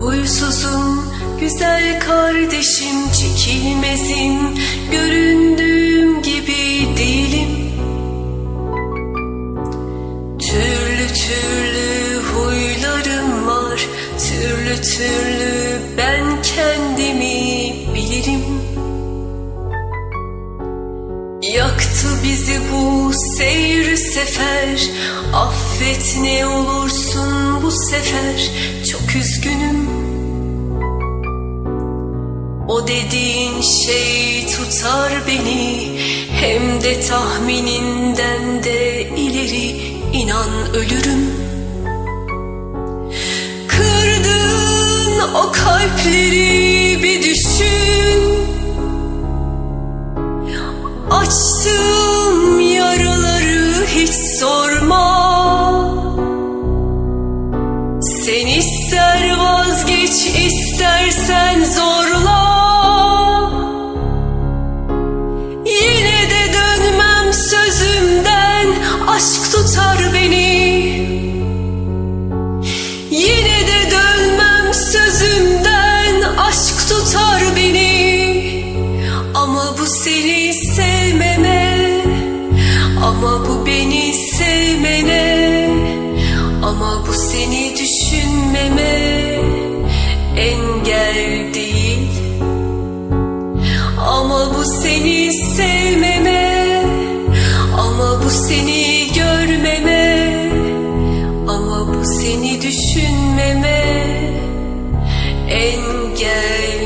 Huysuzum güzel kardeşim çekilmezim. Göründüğüm gibi değilim. Türlü türlü huylarım var Türlü türlü ben Yaktı bizi bu seyir sefer. Affet ne olursun bu sefer. Çok üzgünüm. O dediğin şey tutar beni. Hem de tahmininden de ileri. İnan ölürüm. Kırdığın o kalpleri Açtığım yaraları hiç sorma. Sen ister vazgeç istersen zorla düşünmeme Engel